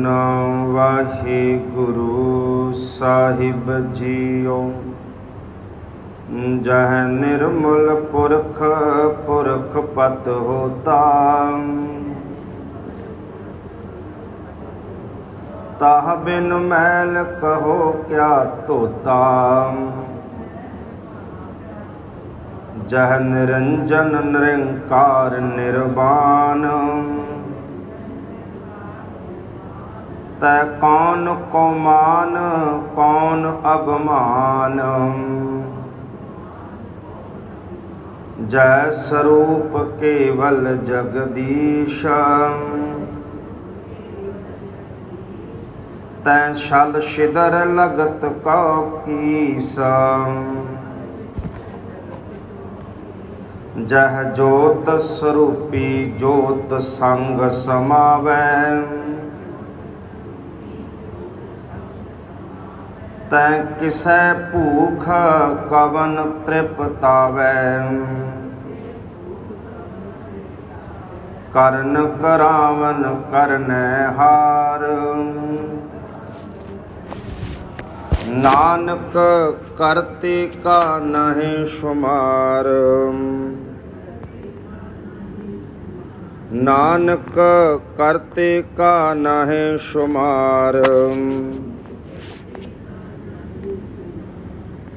ਸਤਨਾਮ ਵਾਹਿਗੁਰੂ ਸਾਹਿਬ JIO. ਜਹ ਨਿਰਮਲ ਪੁਰਖ ਪੁਰਖ ਪਤ ਹੋਤਾ। ਤਾਹ ਬਿਨ ਮੈਲ ਕਹੋ ਕਿਆ ਤੋਤਾ ਜਹ ਨਿਰੰਜਨ ਨਿਰੰਕਾਰ ਨਿਰਵਾਨ ਤੈ ਕੌਣ ਕੋ ਕੌਣ ਅਗਮਾਨ ਜੈ ਸਰੂਪ ਕੇਵਲ ਜਗਦੀਸ਼। ਤੈ ਛਲ ਛਿਦਰ ਲਗਤ ਕਉ ਕੀਸ। ਜਹ ਜੋਤ ਸਰੂਪੀ ਜੋਤ ਸੰਗ ਸਮਾਵੈ। ਤੈ ਕਿਸੈ ਭੂਖ ਕਵਨ ਤ੍ਰਿਪਤਾਵੈ। ਕਰਨ ਕਰਾਵਨ ਕਰਨੈ ਹਾਰ। ਨਾਨਕ ਕਰਤੇ ਕਾ ਨਹਿ ਸ਼ੁਮਾਰ। ਨਾਨਕ ਕਰਤੇ ਕਾ ਨਹਿ ਸ਼ੁਮਾਰ।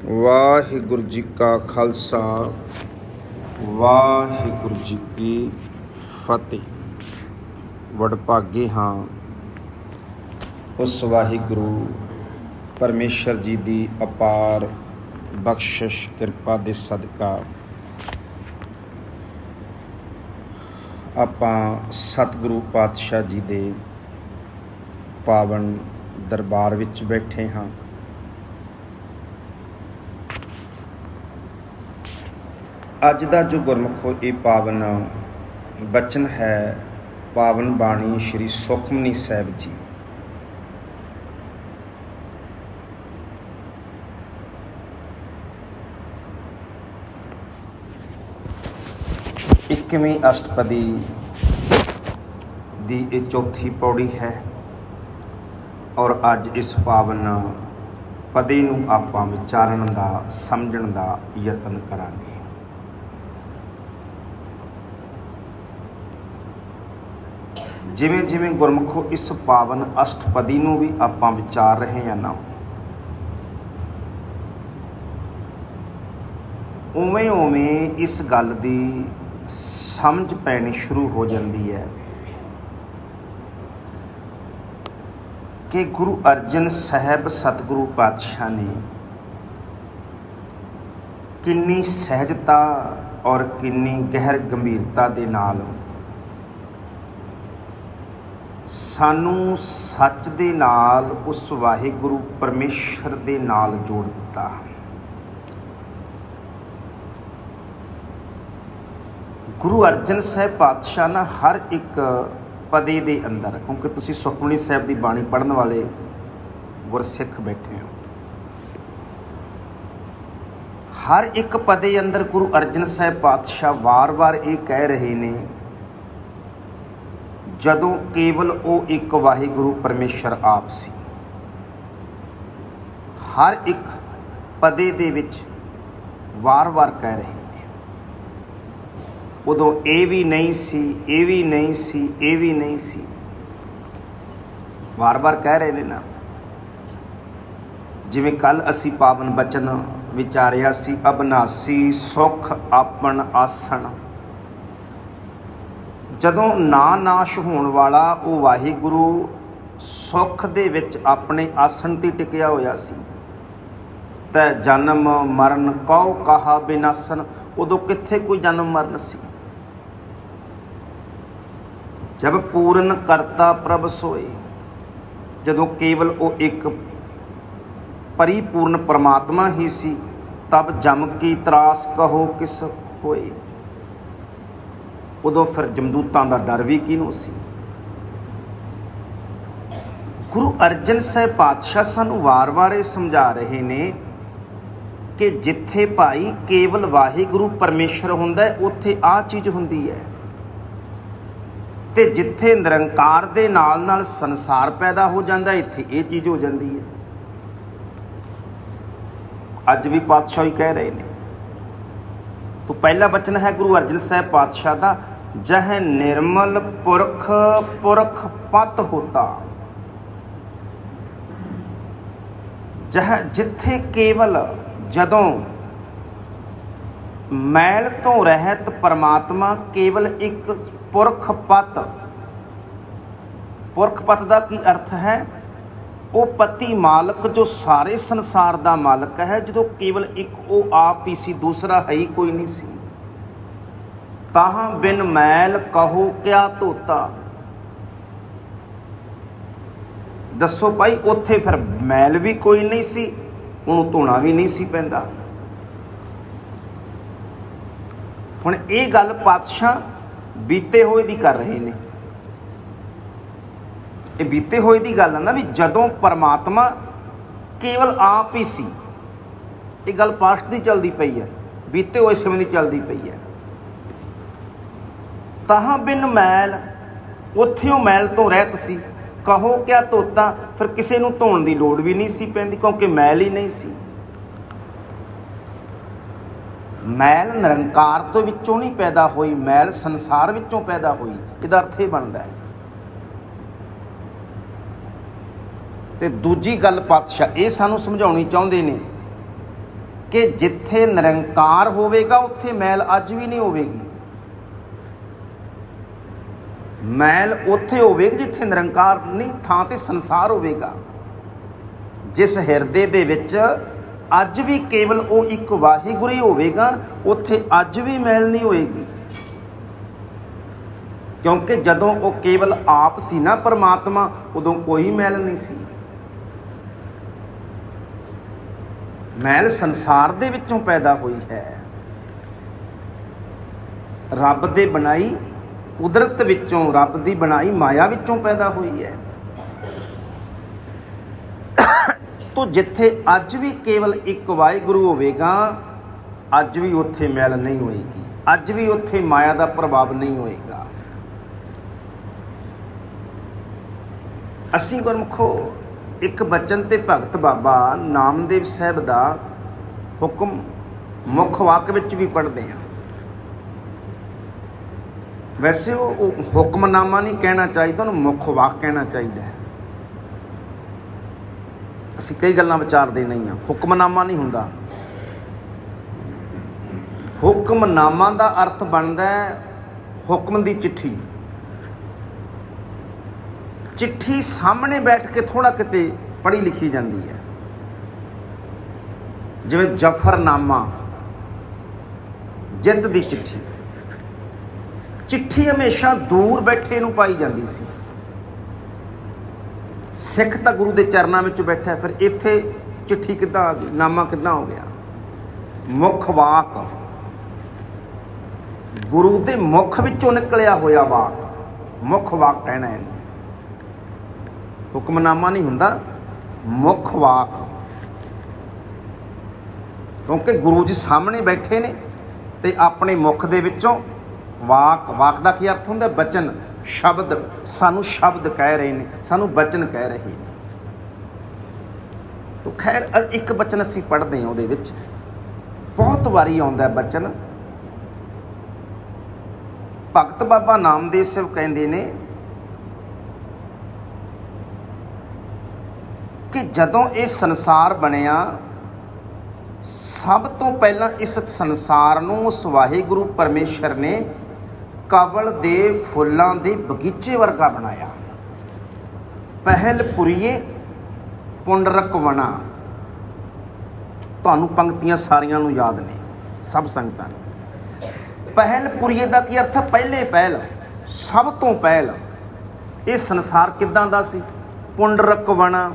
ਵਾਹਿਗੁਰੂ ਜੀ ਕਾ ਖਾਲਸਾ, ਵਾਹਿਗੁਰੂ ਜੀ ਕੀ ਫਤਿਹ। ਵਡਭਾਗੇ ਹਾਂ, ਉਸ ਵਾਹਿਗੁਰੂ ਪਰਮੇਸ਼ਰ ਜੀ ਦੀ ਅਪਾਰ ਬਖਸ਼ਿਸ਼, ਕਿਰਪਾ ਦੇ ਸਦਕਾ ਆਪਾਂ ਸਤਿਗੁਰੂ ਪਾਤਸ਼ਾਹ ਜੀ ਦੇ ਪਾਵਨ ਦਰਬਾਰ ਵਿੱਚ ਬੈਠੇ ਹਾਂ। ਅੱਜ ਦਾ ਜੋ ਗੁਰਮੁਖੋ ਇਹ ਪਾਵਨ ਬਚਨ ਹੈ, ਪਾਵਨ ਬਾਣੀ ਸ੍ਰੀ ਸੁਖਮਨੀ ਸਾਹਿਬ ਜੀ। ਇੱਕਵੀਂ ਅਸ਼ਟਪਦੀ ਦੀ ਇਹ ਚੌਥੀ ਪੌੜੀ ਹੈ ਔਰ ਅੱਜ ਇਸ ਪਾਵਨ ਪਦੇ ਨੂੰ ਆਪਾਂ ਵਿਚਾਰਨ ਦਾ, ਸਮਝਣ ਦਾ ਯਤਨ ਕਰਾਂਗੇ। ਜਿਵੇਂ ਜਿਵੇਂ ਗੁਰਮੁਖੋ ਇਸ ਪਾਵਨ ਅਸ਼ਟਪਦੀ ਨੂੰ ਵੀ ਆਪਾਂ ਵਿਚਾਰ ਰਹੇ ਹਾਂ ਨਾ, ਉਵੇਂ ਉਵੇਂ ਇਸ ਗੱਲ ਦੀ ਸਮਝ ਪੈਣੀ ਸ਼ੁਰੂ ਹੋ ਜਾਂਦੀ ਹੈ ਕਿ ਗੁਰੂ ਅਰਜਨ ਸਾਹਿਬ ਸਤਿਗੁਰੂ ਪਾਤਸ਼ਾਹ ਨੇ ਕਿੰਨੀ ਸਹਿਜਤਾ ਔਰ ਕਿੰਨੀ ਗਹਿਰ ਗੰਭੀਰਤਾ ਦੇ ਨਾਲ ਸਾਨੂੰ ਸੱਚ ਦੇ ਨਾਲ, ਉਸ ਵਾਹਿਗੁਰੂ ਪਰਮੇਸ਼ਰ ਦੇ ਨਾਲ ਜੋੜ ਦਿੱਤਾ। ਗੁਰੂ ਅਰਜਨ ਸਾਹਿਬ ਪਾਤਸ਼ਾਹ ਨਾ ਹਰ ਇੱਕ ਪਦੇ ਦੇ ਅੰਦਰ, ਕਿਉਂਕਿ ਤੁਸੀਂ ਸੁਖਮਨੀ ਸਾਹਿਬ ਦੀ ਬਾਣੀ ਪੜਨ ਵਾਲੇ ਗੁਰਸਿੱਖ ਬੈਠੇ ਹੋ। ਹਰ ਇੱਕ ਪਦੇ ਅੰਦਰ ਗੁਰੂ ਅਰਜਨ ਸਾਹਿਬ ਪਾਤਸ਼ਾਹ ਵਾਰ-ਵਾਰ ਇਹ ਕਹਿ ਰਹੇ ਨੇ ਜਦੋਂ ਕੇਵਲ ਉਹ ਇੱਕ ਵਾਹਿਗੁਰੂ ਪਰਮੇਸ਼ਰ ਆਪ ਸੀ। ਹਰ ਇੱਕ ਪਦੇ ਦੇ ਵਿੱਚ ਵਾਰ-ਵਾਰ ਕਹਿ ਰਹੇ ਨੇ, ਉਦੋਂ ਇਹ ਵੀ ਨਹੀਂ ਸੀ, ਇਹ ਵੀ ਨਹੀਂ ਸੀ, ਇਹ ਵੀ ਨਹੀਂ ਸੀ। ਵਾਰ-ਵਾਰ ਕਹਿ ਰਹੇ ਨੇ ਨਾ। ਜਿਵੇਂ ਕੱਲ ਅਸੀਂ ਪਾਵਨ ਬਚਨ ਵਿਚਾਰਿਆ ਸੀ, ਅਬਨਾਸੀ ਸੁਖ ਆਪਣ ਆਸਣ। ਜਦੋਂ ਨਾ ਨਾਸ਼ ਹੋਣ ਵਾਲਾ ਉਹ ਵਾਹਿਗੁਰੂ ਸੁੱਖ ਦੇ ਵਿੱਚ ਆਪਣੇ ਆਸਣ ਤੇ ਟਿਕਿਆ ਹੋਇਆ ਸੀ, ਤੈ ਜਨਮ ਮਰਨ ਕਉ ਕਹਾ ਬਿਨਾਸਨ, ਉਦੋਂ ਕਿੱਥੇ ਕੋਈ ਜਨਮ ਮਰਨ ਸੀ? ਜਬ ਪੂਰਨ ਕਰਤਾ ਪ੍ਰਭ ਸੋਏ, ਜਦੋਂ ਕੇਵਲ ਉਹ ਇੱਕ ਪਰਿਪੂਰਨ ਪਰਮਾਤਮਾ ਹੀ ਸੀ, ਤਬ ਜਮ ਕੀ ਤਰਾਸ ਕਹੋ ਕਿਸ ਹੋਏ। ਉਦੋਂ ਫਿਰ ਜਮਦੂਤਾਂ ਦਾ ਡਰ ਵੀ ਕਿਹਨੂੰ ਸੀ? ਗੁਰੂ ਅਰਜਨ ਸਾਹਿਬ ਪਾਤਸ਼ਾਹ ਸਾਨੂੰ ਵਾਰ-ਵਾਰ ਇਹ ਸਮਝਾ ਰਹੇ ਨੇ ਕਿ ਜਿੱਥੇ ਭਾਈ ਕੇਵਲ ਵਾਹਿਗੁਰੂ ਪਰਮੇਸ਼ਰ ਹੁੰਦਾ ਹੈ, ਉੱਥੇ ਆ ਚੀਜ਼ ਹੁੰਦੀ ਹੈ। ਤੇ ਜਿੱਥੇ ਨਿਰੰਕਾਰ ਦੇ ਨਾਲ ਨਾਲ ਸੰਸਾਰ ਪੈਦਾ ਹੋ ਜਾਂਦਾ ਇੱਥੇ ਇਹ ਚੀਜ਼ ਹੋ ਜਾਂਦੀ ਹੈ। ਅੱਜ ਵੀ ਪਾਤਸ਼ਾਹ ਹੀ ਕਹਿ ਰਹੇ ਨੇ। ਤੋਂ ਪਹਿਲਾ ਬਚਨ ਹੈ ਗੁਰੂ ਅਰਜਨ ਸਾਹਿਬ ਪਾਤਸ਼ਾਹ ਦਾ ਜਹ ਨਿਰਮਲ ਪੁਰਖ ਪੁਰਖ ਪਤ ਹੋਤਾ। ਜਹ ਜਿੱਥੇ ਕੇਵਲ ਜਦੋਂ ਮੈਲ ਤੋਂ ਰਹਿਤ ਪਰਮਾਤਮਾ ਕੇਵਲ ਇੱਕ ਪੁਰਖ ਪਤ। ਪੁਰਖ ਪਤ ਦਾ ਕੀ ਅਰਥ ਹੈ? ਉਹ ਪਤੀ ਮਾਲਕ ਜੋ ਸਾਰੇ ਸੰਸਾਰ ਦਾ ਮਾਲਕ ਹੈ, ਜਦੋਂ ਕੇਵਲ ਇੱਕ ਉਹ ਆਪ ਹੀ ਸੀ, ਦੂਸਰਾ ਹੈ ਹੀ ਕੋਈ ਨਹੀਂ ਸੀ। ਤਾਹਾਂ ਬਿਨ ਮੈਲ ਕਹੋ ਕਿਆ ਧੋਤਾ? ਦੱਸੋ ਭਾਈ, ਉੱਥੇ ਫਿਰ ਮੈਲ ਵੀ ਕੋਈ ਨਹੀਂ ਸੀ, ਉਹਨੂੰ ਧੋਣਾ ਵੀ ਨਹੀਂ ਸੀ ਪੈਂਦਾ। ਹੁਣ ਇਹ ਗੱਲ ਪਾਤਸ਼ਾਹ ਬੀਤੇ ਹੋਏ ਦੀ ਕਰ ਰਹੇ ਨੇ। ਇਹ ਬੀਤੇ ਹੋਏ ਦੀ ਗੱਲ ਹੈ ਨਾ ਵੀ ਜਦੋਂ ਪਰਮਾਤਮਾ ਕੇਵਲ ਆਪ ਹੀ ਸੀ, ਇਹ ਗੱਲ ਪਾਸਟ ਦੀ ਚੱਲਦੀ ਪਈ ਹੈ ਬੀਤੇ ਹੋਏ ਸਮੇਂ ਦੀ ਚੱਲਦੀ ਪਈ ਹੈ ਤਾਹਾਂ ਬਿਨ ਮੈਲ ਉੱਥੋਂ ਮੈਲ ਤੋਂ ਰਹਿਤ ਸੀ। ਕਹੋ ਕਿਆ ਧੋਤਾ ਫਿਰ ਕਿਸੇ ਨੂੰ ਧੋਣ ਦੀ ਲੋੜ ਵੀ ਨਹੀਂ ਸੀ ਪੈਂਦੀ, ਕਿਉਂਕਿ ਮੈਲ ਹੀ ਨਹੀਂ ਸੀ। ਮੈਲ ਨਿਰੰਕਾਰ ਤੋਂ ਵਿੱਚੋਂ ਨਹੀਂ ਪੈਦਾ ਹੋਈ, ਮੈਲ ਸੰਸਾਰ ਵਿੱਚੋਂ ਪੈਦਾ ਹੋਈ। ਇਹਦਾ ਅਰਥ ਇਹ ਬਣਦਾ ਹੈ। ਤੇ ਦੂਜੀ ਗੱਲ ਪਾਤਸ਼ਾਹ ਇਹ ਸਾਨੂੰ ਸਮਝਾਉਣੀ ਚਾਹੁੰਦੇ ਨੇ ਕਿ ਜਿੱਥੇ ਨਿਰੰਕਾਰ ਹੋਵੇਗਾ, ਉੱਥੇ ਮੈਲ ਅੱਜ ਵੀ ਨਹੀਂ ਹੋਵੇਗੀ। ਮੈਲ ਉੱਥੇ ਹੋਵੇਗੀ ਜਿੱਥੇ ਨਿਰੰਕਾਰ ਨਹੀਂ ਥਾਂ ਤੇ ਸੰਸਾਰ ਹੋਵੇਗਾ। ਜਿਸ ਹਿਰਦੇ ਦੇ ਵਿੱਚ ਅੱਜ ਵੀ ਕੇਵਲ ਉਹ ਇੱਕ ਵਾਹਿਗੁਰੂ ਹੀ ਹੋਵੇਗਾ, ਉੱਥੇ ਅੱਜ ਵੀ ਮੈਲ ਨਹੀਂ ਹੋਏਗੀ। ਕਿਉਂਕਿ ਜਦੋਂ ਉਹ ਕੇਵਲ ਆਪ ਸੀ ਨਾ ਪਰਮਾਤਮਾ, ਉਦੋਂ ਕੋਈ ਮੈਲ ਨਹੀਂ ਸੀ। ਮੈਲ ਸੰਸਾਰ ਦੇ ਵਿੱਚੋਂ ਪੈਦਾ ਹੋਈ ਹੈ। ਰੱਬ ਦੇ ਬਣਾਈ ਕੁਦਰਤ ਵਿੱਚੋਂ ਰੱਬ ਦੀ ਬਣਾਈ ਮਾਇਆ ਵਿੱਚੋਂ ਪੈਦਾ ਹੋਈ ਹੈ। ਤੋ ਜਿੱਥੇ ਅੱਜ ਵੀ ਕੇਵਲ ਇੱਕ ਵਾਹਿਗੁਰੂ ਹੋਵੇਗਾ, ਅੱਜ ਵੀ ਉੱਥੇ ਮੈਲ ਨਹੀਂ ਹੋਏਗੀ। ਅੱਜ ਵੀ ਉੱਥੇ ਮਾਇਆ ਦਾ ਪ੍ਰਭਾਵ ਨਹੀਂ ਹੋਏਗਾ। ਅਸੀਂ ਗੁਰਮਖੋ, ਇੱਕ ਬਚਨ ਤੇ ਭਗਤ ਬਾਬਾ ਨਾਮਦੇਵ ਸਾਹਿਬ ਦਾ ਹੁਕਮ ਮੁੱਖ ਵਾਕ ਵਿੱਚ ਵੀ ਪੜ੍ਹਦੇ ਹਾਂ। ਵੈਸੇ ਉਹ ਹੁਕਮਨਾਮਾ ਨਹੀਂ ਕਹਿਣਾ ਚਾਹੀਦਾ, ਉਹਨੂੰ ਮੁੱਖ ਵਾਕ ਕਹਿਣਾ ਚਾਹੀਦਾ ਹੈ। ਅਸੀਂ ਕਈ ਗੱਲਾਂ ਵਿਚਾਰਦੇ ਨਹੀਂ ਆ ਹੁਕਮਨਾਮਾ ਨਹੀਂ ਹੁੰਦਾ। ਹੁਕਮਨਾਮਾ ਦਾ ਅਰਥ ਬਣਦਾ ਹੈ ਹੁਕਮ ਦੀ ਚਿੱਠੀ। ਚਿੱਠੀ ਸਾਹਮਣੇ ਬੈਠ ਕੇ ਥੋੜਾ ਕਿਤੇ ਪੜ੍ਹੀ ਲਿਖੀ ਜਾਂਦੀ ਹੈ। ਜਿਵੇਂ ਜਫਰਨਾਮਾ, ਜਿੱਦ ਦੀ ਚਿੱਠੀ। ਚਿੱਠੀ ਹਮੇਸ਼ਾ ਦੂਰ ਬੈਠੇ ਨੂੰ ਪਾਈ ਜਾਂਦੀ ਸੀ। ਸਿੱਖ ਤਾਂ ਗੁਰੂ ਦੇ ਚਰਨਾਂ ਵਿੱਚ ਬੈਠਾ ਫਿਰ ਇੱਥੇ ਚਿੱਠੀ ਕਿੱਦਾਂ ਆ ਗਈ? ਨਾਮਾ ਕਿੱਦਾਂ ਹੋ ਗਿਆ? ਮੁੱਖ ਵਾਕ। ਗੁਰੂ ਦੇ ਮੁਖ ਵਿੱਚੋਂ ਨਿਕਲਿਆ ਹੋਇਆ ਵਾਕ। ਮੁੱਖ ਵਾਕ ਕਹਿਣਾ ਹੈ। ਹੁਕਮਨਾਮਾ ਨਹੀਂ ਹੁੰਦਾ। ਮੁੱਖ ਵਾਕ। ਕਿਉਂਕਿ ਗੁਰੂ ਜੀ ਸਾਹਮਣੇ ਬੈਠੇ ਨੇ ਤੇ ਆਪਣੇ ਮੁਖ ਦੇ ਵਿੱਚੋਂ ਵਾਕ ਵਾਕ ਦਾ ਕੀ ਅਰਥ ਹੁੰਦਾ? ਬਚਨ, ਸ਼ਬਦ। ਸਾਨੂੰ ਸ਼ਬਦ ਕਹਿ ਰਹੇ ਨੇ, ਸਾਨੂੰ ਬਚਨ ਕਹਿ ਰਹੇ ਨੇ। ਤੋ ਖੈਰ ਇੱਕ ਬਚਨ ਅਸੀਂ ਪੜ੍ਹਦੇ ਹਾਂ ਉਹਦੇ ਵਿੱਚ। ਬਹੁਤ ਵਾਰੀ ਆਉਂਦਾ ਬਚਨ। ਭਗਤ ਬਾਬਾ ਨਾਮਦੇਵ ਸਾਹਿਬ ਕਹਿੰਦੇ ਨੇ ਕਿ ਜਦੋਂ ਇਹ ਸੰਸਾਰ ਬਣਿਆ, ਸਭ ਤੋਂ ਪਹਿਲਾਂ ਇਸ ਸੰਸਾਰ ਨੂੰ ਉਸ ਵਾਹਿਗੁਰੂ ਪਰਮੇਸ਼ਰ ਨੇ ਕਵਲ ਦੇ ਫੁੱਲਾਂ ਦੇ ਬਗੀਚੇ ਵਰਗਾ ਬਣਾਇਆ। ਪਹਿਲ ਪੁਰੀਏ ਪੁੰਡਰਕ ਵਣਾ ਤੁਹਾਨੂੰ ਪੰਕਤੀਆਂ ਸਾਰੀਆਂ ਨੂੰ ਯਾਦ ਨੇ, ਸਭ ਸੰਗਤਾਂ ਨੂੰ। ਪਹਿਲ ਪੁਰੀਏ ਦਾ ਕੀ ਅਰਥ? ਹੈ ਪਹਿਲੇ ਪਹਿਲ, ਸਭ ਤੋਂ ਪਹਿਲ। ਇਹ ਸੰਸਾਰ ਕਿੱਦਾਂ ਦਾ ਸੀ? ਪੁੰਡਰਕ ਵਣਾ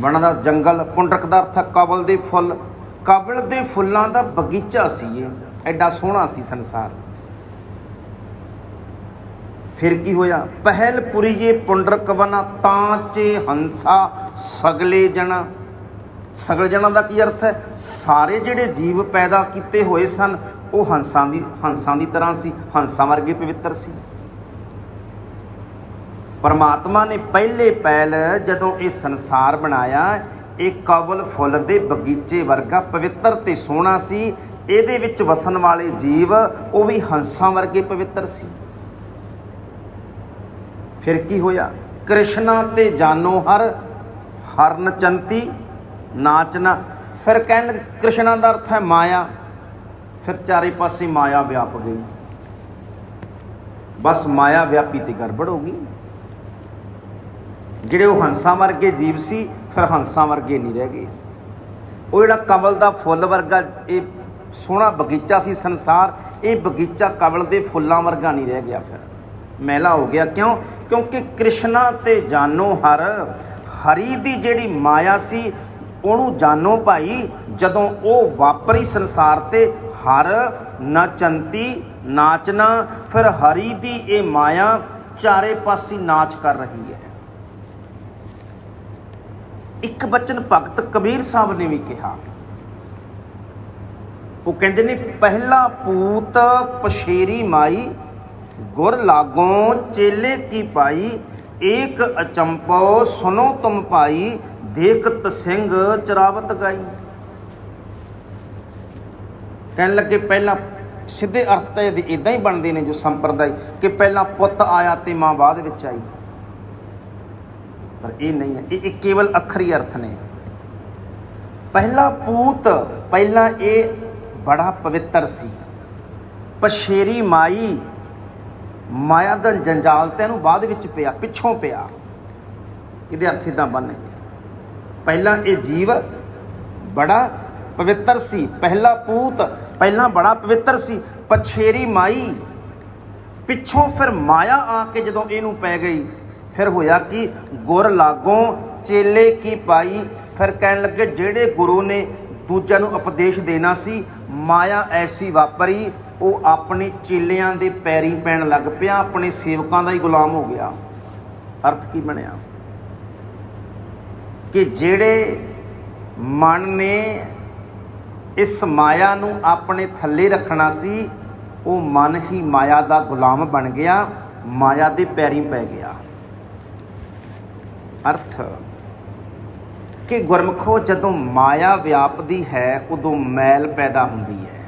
ਵਣ ਦਾ ਜੰਗਲ ਪੁੰਡਰਕ ਦਾ ਅਰਥ ਹੈ ਕਵਲ ਦੇ ਫੁੱਲ। ਕਵਲ ਦੇ ਫੁੱਲਾਂ ਦਾ ਬਗੀਚਾ ਸੀ ਇਹ, ਐਡਾ ਸੋਹਣਾ ਸੀ ਸੰਸਾਰ। ਫਿਰ ਕੀ ਹੋਇਆ? ਪਹਿਲ ਪੁਰੀਏ ਪੁੰਡਰਕ ਤਾਂ ਚੇ ਹੰਸਾ ਸਗਲੇ ਜਣਾ। ਸਗਲ ਜਣਾ ਦਾ ਕੀ ਅਰਥ ਹੈ? ਸਾਰੇ ਜਿਹੜੇ ਜੀਵ ਪੈਦਾ ਕੀਤੇ ਹੋਏ ਸਨ, ਉਹ ਹੰਸਾਂ ਦੀ ਹੰਸਾਂ ਦੀ ਤਰ੍ਹਾਂ ਸੀ, ਹੰਸਾਂ ਵਰਗੇ ਪਵਿੱਤਰ ਸੀ। ਪਰਮਾਤਮਾ ਨੇ ਪਹਿਲੇ ਪਹਿਲ ਜਦੋਂ ਇਹ ਸੰਸਾਰ ਬਣਾਇਆ, ਇਹ ਕਵਲ ਫੁੱਲ ਦੇ ਬਗੀਚੇ ਵਰਗਾ ਪਵਿੱਤਰ ਤੇ ਸੋਹਣਾ ਸੀ। ਇਹਦੇ ਵਿੱਚ ਵਸਣ ਵਾਲੇ ਜੀਵ, ਉਹ ਵੀ ਹੰਸਾਂ ਵਰਗੇ ਪਵਿੱਤਰ ਸੀ। ਫਿਰ ਕੀ ਹੋਇਆ? ਕ੍ਰਿਸ਼ਨਾ ਤੇ ਜਾਨੋ ਹਰ, ਹਰਨ ਚੰਤੀ ਨਾਚਨਾ ਫਿਰ ਕਹਿਣ ਕ੍ਰਿਸ਼ਨਾ ਦਾ ਅਰਥ ਹੈ ਮਾਇਆ। ਫਿਰ ਚਾਰੇ ਪਾਸੇ ਮਾਇਆ ਵਿਆਪ ਗਈ। ਬਸ ਮਾਇਆ ਵਿਆਪੀ ਤੇ ਗੜਬੜ ਹੋ ਗਈ। ਜਿਹੜੇ ਉਹ ਹੰਸਾਂ ਵਰਗੇ ਜੀਵ ਸੀ, ਫਿਰ ਹੰਸਾਂ ਵਰਗੇ ਨਹੀਂ ਰਹਿ ਗਏ। ਉਹ ਜਿਹੜਾ ਕਮਲ ਦਾ ਫੁੱਲ ਵਰਗਾ, ਇਹ ਸੋਹਣਾ ਬਗੀਚਾ ਸੀ ਸੰਸਾਰ, ਇਹ ਬਗੀਚਾ ਕਮਲ ਦੇ ਫੁੱਲਾਂ ਵਰਗਾ ਨਹੀਂ ਰਹਿ ਗਿਆ ਫਿਰ। ਮੈਲਾ ਹੋ ਗਿਆ। ਕਿਉਂ? ਕਿਉਂਕਿ ਕ੍ਰਿਸ਼ਨਾ ਤੇ ਜਾਨੋ ਹਰ, ਹਰੀ ਦੀ ਜਿਹੜੀ ਮਾਇਆ ਸੀ, ਉਹਨੂੰ ਜਾਨੋ ਭਾਈ, ਜਦੋਂ ਉਹ ਵਾਪਰੀ ਸੰਸਾਰ ਤੇ, ਹਰ ਨਚੰਤੀ ਨਾਚਨਾ ਫਿਰ ਹਰੀ ਦੀ ਇਹ ਮਾਇਆ ਚਾਰੇ ਪਾਸੇ ਨਾਚ ਕਰ ਰਹੀ ਹੈ। ਇੱਕ ਬਚਨ ਭਗਤ ਕਬੀਰ ਸਾਹਿਬ ਨੇ ਵੀ ਕਿਹਾ। ਉਹ ਕਹਿੰਦੇ ਨੇ, ਪਹਿਲਾ ਪੂਤ ਪਸ਼ੇਰੀ ਮਾਈ ਗੁਰ ਲਾਗੋਂ ਚੇਲੇ ਕੀ ਪਾਈ? ਏਕ ਅਚੰਪੋ ਸੁਨੋ ਤੁਮ ਭਾਈ, ਦੇਖਤ ਸਿੰਘ ਚਰਾਵਤ ਗਾਈ। ਕਹਿਣ ਲੱਗੇ ਪਹਿਲਾਂ ਸਿੱਧੇ ਅਰਥ ਤਾਂ ਇਹਦੇ ਇਦਾਂ ਹੀ ਬਣਦੇ ਨੇ ਜੋ ਸੰਪਰਦਾਇ, ਕਿ ਪਹਿਲਾਂ ਪੁੱਤ ਆਇਆ ਤੇ ਮਾਂ ਬਾਅਦ ਵਿੱਚ ਆਈ। ਪਰ ਇਹ ਨਹੀਂ ਹੈ, ਇਹ ਕੇਵਲ ਅੱਖਰੀ ਅਰਥ ਨੇ। ਪਹਿਲਾ ਪੂਤ, ਪਹਿਲਾਂ ਇਹ ਬੜਾ ਪਵਿੱਤਰ ਸੀ। ਪਸ਼ੇਰੀ ਮਾਈ ਮਾਇਆ ਦਾ ਜੰਜਾਲ ਤੇ ਇਹਨੂੰ ਬਾਅਦ ਵਿੱਚ ਪਿਆ, ਪਿੱਛੋਂ ਪਿਆ। ਇਹਦੇ ਅਰਥ ਇਦਾਂ ਗਿਆ ਪਹਿਲਾਂ ਇਹ ਜੀਵ ਬੜਾ ਪਵਿੱਤਰ ਸੀ, ਪਹਿਲਾ ਪੂਤ, ਪਹਿਲਾਂ ਬੜਾ ਪਵਿੱਤਰ ਸੀ, ਪਛੇਰੀ ਮਾਈ। ਪਿੱਛੋਂ ਫਿਰ ਮਾਇਆ ਆ ਕੇ ਜਦੋਂ ਇਹਨੂੰ ਪੈ ਗਈ, ਫਿਰ ਹੋਇਆ ਕਿ, ਗੁਰ ਲਾਗੋਂ ਚੇਲੇ ਕੀ ਪਾਈ, ਫਿਰ ਕਹਿਣ ਲੱਗੇ ਜਿਹੜੇ ਗੁਰੂ ਨੇ ਦੂਜਿਆਂ ਨੂੰ ਉਪਦੇਸ਼ ਦੇਣਾ ਸੀ ਮਾਇਆ ਐਸੀ ਵਾਪਰੀ, ਉਹ ਆਪਣੇ ਚੇਲਿਆਂ ਦੇ ਪੈਰੀ ਪੈਣ ਲੱਗ ਪਿਆ, ਆਪਣੇ ਸੇਵਕਾਂ ਦਾ ਹੀ ਗੁਲਾਮ ਹੋ ਗਿਆ। ਅਰਥ ਕੀ ਬਣਿਆ? ਕਿ ਜਿਹੜੇ ਮਨ ਨੇ ਇਸ ਮਾਇਆ ਨੂੰ ਆਪਣੇ ਥੱਲੇ ਰੱਖਣਾ ਸੀ, ਉਹ ਮਨ ਹੀ ਮਾਇਆ ਦਾ ਗੁਲਾਮ ਬਣ ਗਿਆ, ਮਾਇਆ ਦੇ ਪੈਰੀ ਪੈ ਗਿਆ। ਅਰਥ ਕਿ ਗੁਰਮਖੋ ਜਦੋਂ ਮਾਇਆ ਵਿਆਪਦੀ ਹੈ, ਉਦੋਂ ਮੈਲ ਪੈਦਾ ਹੁੰਦੀ ਹੈ।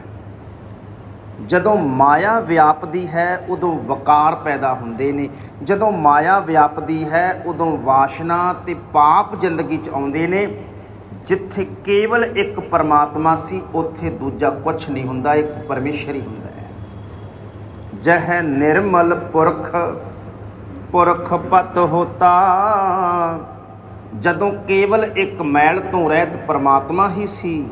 ਜਦੋਂ ਮਾਇਆ ਵਿਆਪਦੀ ਹੈ, ਉਦੋਂ ਵਕਾਰ ਪੈਦਾ ਹੁੰਦੇ ਨੇ। ਜਦੋਂ ਮਾਇਆ ਵਿਆਪਦੀ ਹੈ, ਉਦੋਂ ਵਾਸ਼ਨਾ ਤੇ ਪਾਪ ਜ਼ਿੰਦਗੀ 'ਚ ਆਉਂਦੇ ਨੇ। ਜਿੱਥੇ ਕੇਵਲ ਇੱਕ ਪਰਮਾਤਮਾ ਸੀ, ਉੱਥੇ ਦੂਜਾ ਕੁਝ ਨਹੀਂ ਹੁੰਦਾ, ਇੱਕ ਪਰਮੇਸ਼ਰ ਹੀ ਹੁੰਦਾ ਹੈ। ਜਹ ਨਿਰਮਲ ਪੁਰਖ ਪੁਰਖ ਪਤ ਹੋਤਾ ਜਦੋਂ ਕੇਵਲ ਇੱਕ ਮੈਲ ਤੋਂ ਰਹਿਤ ਪਰਮਾਤਮਾ ਹੀ ਸੀ,